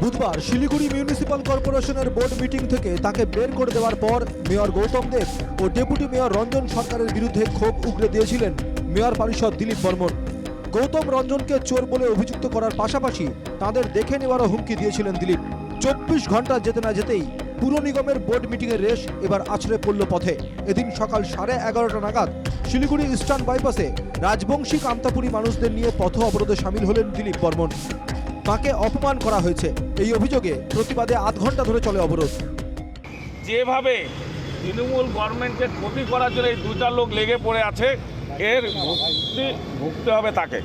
বুধবার শিলিগুড়ি মিউনিসিপাল কর্পোরেশনের board meeting থেকে তাকে বের করে দেওয়ার পর মেয়র গৌতম দেব ও ডেপুটি মেয়র রঞ্জন সরকারের বিরুদ্ধে ক্ষোভ উগড়ে দিয়েছিলেন মেয়র পরিষদ দিলীপ বর্মন। গৌতম রঞ্জনকে চোর বলে অভিযুক্ত করার পাশাপাশি তাদের দেখে নেওয়ারও হুমকি দিয়েছিলেন দিলীপ। চব্বিশ ঘণ্টা যেতে না যেতেই পুর নিগমের বোর্ড মিটিংয়ের রেশ এবার আছড়ে পড়ল পথে। এদিন সকাল সাড়ে এগারোটা নাগাদ শিলিগুড়ি ইস্টার্ন বাইপাসে রাজবংশী কামতাপুরী মানুষদের নিয়ে পথ অবরোধে সামিল হলেন দিলীপ বর্মন। তাকে অপমান করা হয়েছে। এই অভিযোগে প্রতিবাদে আধ ঘণ্টা ধরে চলে অবরোধ। যেভাবে তৃণমূল গভর্নমেন্টকে ক্ষতি করার জন্য এই দুটা লোক লেগে পড়ে আছে, এর ভুক্তি ভুগতে হবে তাকে।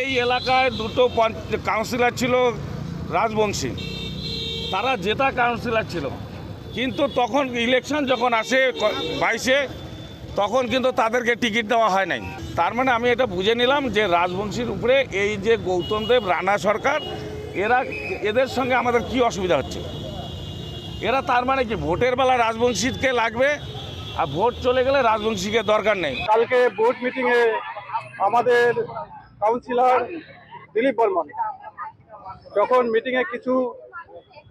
এই এলাকায় দুটো কাউন্সিলর ছিল রাজবংশী। তারা জেতা কাউন্সিলর ছিল। কিন্তু তখন ইলেকশন যখন আসে বাইশে তখন কিন্তু তাদেরকে টিকিট দেওয়া হয় নাই। তার মানে আমি এটা বুঝে নিলাম যে রাজবংশীর উপরে এই যে গৌতম দেব, রানা সরকার, এরা এদের সঙ্গে আমাদের কি অসুবিধা হচ্ছে? এরা তার মানে কি ভোটের বেলা রাজবংশীকে লাগবে আর ভোট চলে গেলে রাজবংশীকে দরকার নেই। কালকে বোর্ড মিটিংয়ে আমাদের কাউন্সিলর দিলীপ বর্মন, যখন মিটিংয়ে কিছু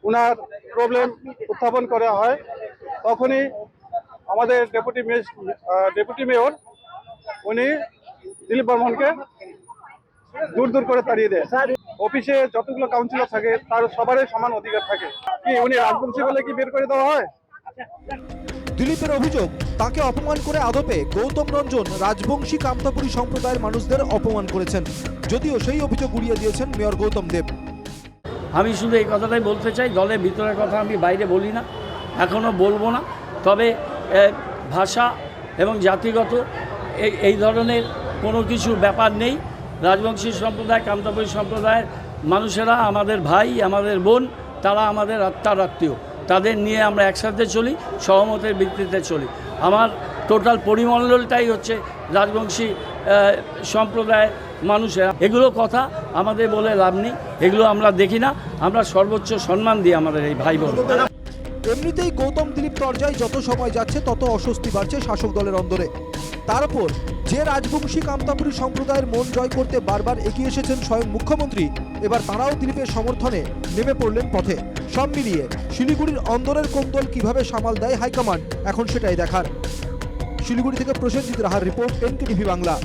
উনার প্রবলেম উত্থাপন করা হয়, তখনই আমাদের ডেপুটি ডেপুটি মেয়র উনি দিলীপ বর্মনকে দূর দূর করে তাড়িয়ে দেয়। অফিসে যতগুলো কাউন্সিলর থাকে তার সবারই সমান অধিকার থাকে। কি উনি রাজবংশী বলে কি বের করে দেওয়া হয়? দিলীপের অভিযোগ তাকে অপমান করে আদপে গৌতম রঞ্জন রাজবংশী কামতাপুরী সম্প্রদায়ের মানুষদের অপমান করেছেন। যদিও সেই অভিযোগ উড়িয়ে দিয়েছেন মেয়র গৌতম দেব। আমি শুধু এই কথাটাই বলতে চাই দলের ভিতরের কথা আমি বাইরে বলি না এখনও বলব না। তবে ভাষা এবং জাতিগত এই এই ধরনের কোনো কিছু ব্যাপার নেই। রাজবংশী সম্প্রদায় কামতাপুরী সম্প্রদায়ের মানুষেরা, আমাদের ভাই, আমাদের বোন, তারা আমাদের আত্মার আত্মীয় তাদের নিয়ে আমরা একসাথে চলি, সহমতের ভিত্তিতে চলি। আমার টোটাল পরিমণ্ডলটাই হচ্ছে রাজবংশী সম্প্রদায়ের মানুষেরা। এগুলো কথা আমাদের বলে লাভ নেই, এগুলো আমরা দেখি না। আমরা সর্বোচ্চ সম্মান দিই আমাদের এই ভাই বোন এমনিতেই গৌতম দিলীপ তরজায় যত সময় যাচ্ছে, তত অস্বস্তি বাড়ছে শাসক দলের অন্দরে। তার উপর যে রাজবংশী কামতাপুরী সম্প্রদায়ের মন জয় করতে বারবার এগিয়ে এসেছেন স্বয়ং মুখ্যমন্ত্রী, এবার তারাও দিলীপের সমর্থনে নেমে পড়লেন পথে। সব মিলিয়ে শিলিগুড়ির অন্দরের কোন্দল কীভাবে সামাল দেয় হাইকমান্ড, এখন সেটাই দেখার। শিলিগুড়ি থেকে প্রসেনজিৎ রাহার রিপোর্ট এনকে টিভি বাংলা।